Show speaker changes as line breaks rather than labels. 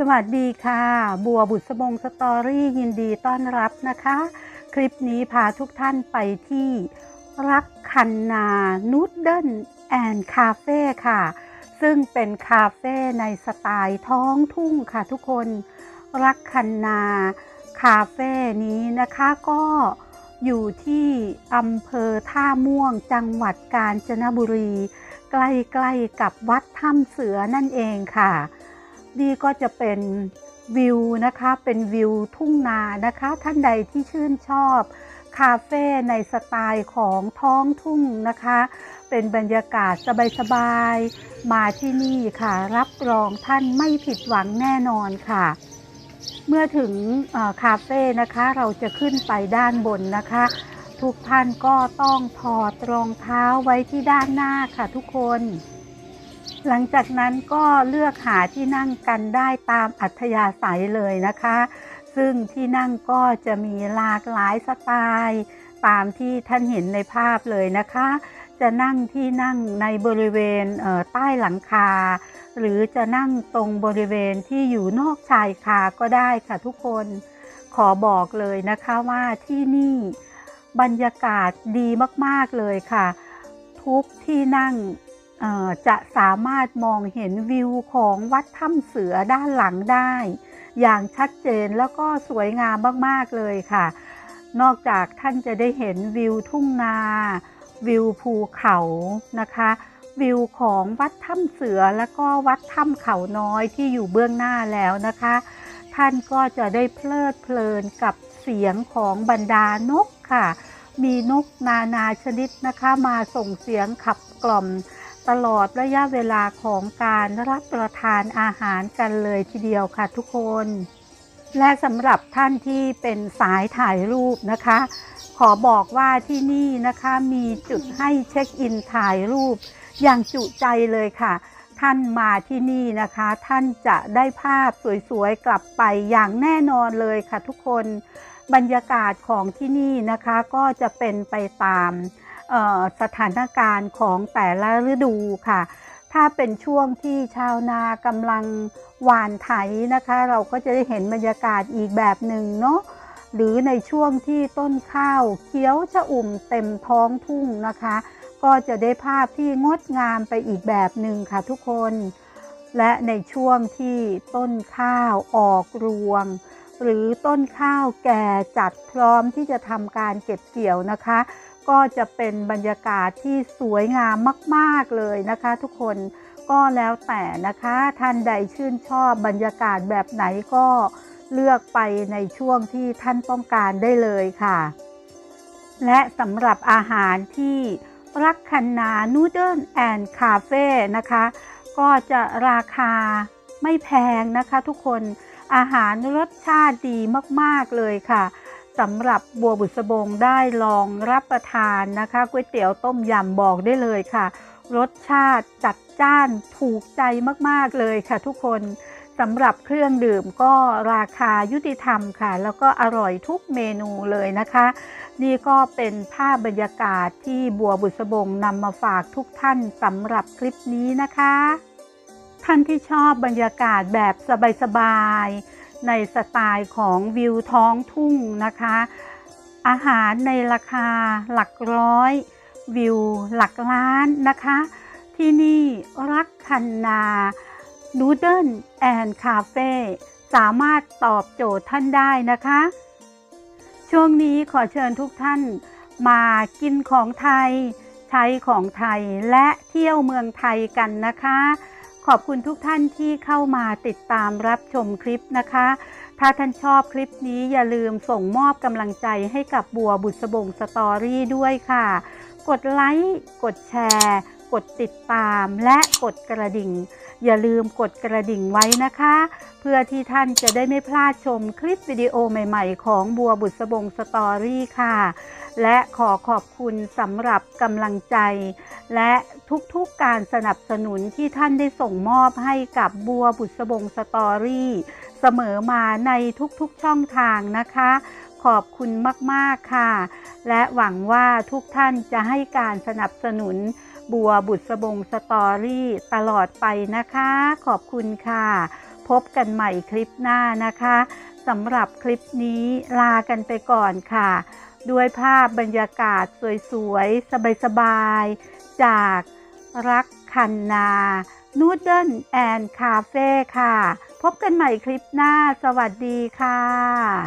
สวัสดีค่ะ บัวบุษบงสตอรี่ยินดีต้อนรับนะคะ คลิปนี้พาทุกท่านไปที่รักคันนานูดเดิลแอนคาเฟ่ค่ะ ซึ่งเป็นคาเฟ่ในสไตล์ท้องทุ่งค่ะทุกคนรักคันนาคาเฟ่นี้นะคะก็อยู่ที่อำเภอท่าม่วงจังหวัดกาญจนบุรี ใกล้ๆกับวัดถ้ำเสือนั่นเองค่ะ นี่ก็จะเป็นวิวนะคะเป็นวิวทุ่งนานะคะ ท่านใดที่ชื่นชอบคาเฟ่ในสไตล์ของท้องทุ่งนะคะ เป็นบรรยากาศสบายๆมาที่นี่ค่ะ รับรองท่านไม่ผิดหวังแน่นอนค่ะ เมื่อถึงคาเฟ่นะคะเราจะขึ้นไปด้านบนนะคะ ทุกท่านก็ต้องถอดรองเท้าไว้ที่ด้านหน้าค่ะทุกคน หลังจากนั้นก็เลือกหาที่นั่งกันได้ตามอัธยาศัยเลยนะคะ ซึ่งที่นั่งก็จะมีหลากหลายสไตล์ตามที่ท่านเห็นในภาพเลยนะคะ จะนั่งที่นั่งในบริเวณเใต้หลังคา หรือจะนั่งตรงบริเวณที่อยู่นอกชายคาก็ได้ค่ะทุกคนขอบอกเลยนะคะว่าที่นี่บรรยากาศดีมากๆเลยค่ะ ทุกที่นั่ง จะสามารถมองเห็นวิวของวัดถ้ำเสือด้านหลังได้ อย่างชัดเจนแล้วก็สวยงามมากๆเลยค่ะ นอกจากท่านจะได้เห็นวิวทุ่งนา วิวภูเขานะคะ วิวของวัดถ้ำเสือแล้วก็วัดถ้ำเขาน้อยที่อยู่เบื้องหน้าแล้วนะคะ ท่านก็จะได้เพลิดเพลินกับเสียงของบรรดานกค่ะ มีนกนานาชนิดนะคะ มาส่งเสียงขับกล่อม ตลอดระยะเวลาของการรับประทานอาหารกันเลยทีเดียวค่ะทุกคน และสำหรับท่านที่เป็นสายถ่ายรูปนะคะ ขอบอกว่าที่นี่นะคะมีจุดให้เช็คอินถ่ายรูป อย่างจุใจเลยค่ะ ท่านมาที่นี่นะคะ ท่านจะได้ภาพสวยๆกลับไปอย่างแน่นอนเลยค่ะทุกคน บรรยากาศของที่นี่นะคะก็จะเป็นไปตาม สถานการณ์ของแต่ละฤดูค่ะ ถ้าเป็นช่วงที่ชาวนากำลังหว่านไถนะคะ เราก็จะได้เห็นบรรยากาศอีกแบบหนึ่งเนาะหรือในช่วงที่ต้นข้าวเขียวชะอุ่มเต็มท้องทุ่งนะคะ ก็จะได้ภาพที่งดงามไปอีกแบบหนึ่งค่ะทุกคน และในช่วงที่ต้นข้าวออกรวง หรือต้นข้าวแก่จัดพร้อมที่จะทำการเก็บเกี่ยวนะคะ ก็จะเป็นบรรยากาศที่สวยงามมาก ๆ เลยนะคะทุกคนก็แล้วแต่นะคะท่านใดชื่นชอบบรรยากาศแบบไหนก็เลือกไปในช่วงที่ท่านต้องการได้เลยค่ะ และสำหรับอาหารที่รักคันนานูเดิลแอนด์คาเฟ่นะคะ ก็จะราคาไม่แพงนะคะทุกคนอาหารรสชาติดีมาก ๆ เลยค่ะ สำหรับบัวบุษบงได้ลองรับประทานนะคะก๋วยเตี๋ยวต้มยำบอกได้เลยค่ะ รสชาติจัดจ้านถูกใจมากๆเลยค่ะทุกคนสำหรับเครื่องดื่มก็ราคายุติธรรมค่ะ แล้วก็อร่อยทุกเมนูเลยนะคะ นี่ก็เป็นภาพบรรยากาศที่บัวบุษบงนำมาฝากทุกท่านสำหรับคลิปนี้นะคะ ท่านที่ชอบบรรยากาศแบบสบายๆ ในสไตล์ของวิวท้องทุ่งนะคะ อาหารในราคาหลักร้อย วิวหลักล้านนะคะ ที่นี่รักคันนานูเดิลแอนคาเฟ่สามารถตอบโจทย์ท่านได้นะคะ ช่วงนี้ขอเชิญทุกท่านมากินของไทย ใช้ของไทยและเที่ยวเมืองไทยกันนะคะ ขอบคุณทุกท่านที่เข้ามาติดตามรับชมคลิปนะคะ ถ้าท่านชอบคลิปนี้อย่าลืมส่งมอบกำลังใจให้กับบัวบุษบงสตอรี่ด้วยค่ะ กดไลค์ กดแชร์ กดติดตามและกดกระดิ่ง อย่าลืมกดกระดิ่งไว้นะคะ เพื่อที่ท่านจะได้ไม่พลาดชมคลิปวิดีโอใหม่ๆ ของบัวบุษบงสตอรี่ค่ะ และขอขอบคุณสำหรับกำลังใจ และทุกๆการสนับสนุนที่ท่านได้ส่งมอบให้กับบัวบุษบงสตอรี่เสมอมาในทุกๆช่องทางนะคะ ขอบคุณมากๆค่ะ และหวังว่าทุกท่านจะให้การสนับสนุน บัวบุษบงสตอรี่ตลอดไปนะคะ ขอบคุณค่ะ พบกันใหม่คลิปหน้านะคะสำหรับคลิปนี้ลากันไปก่อนค่ะ ด้วยภาพบรรยากาศสวยๆ สบายๆ จากรักคันนานูดเดิลแอนคาเฟ่ค่ะ พบกันใหม่คลิปหน้า สวัสดีค่ะ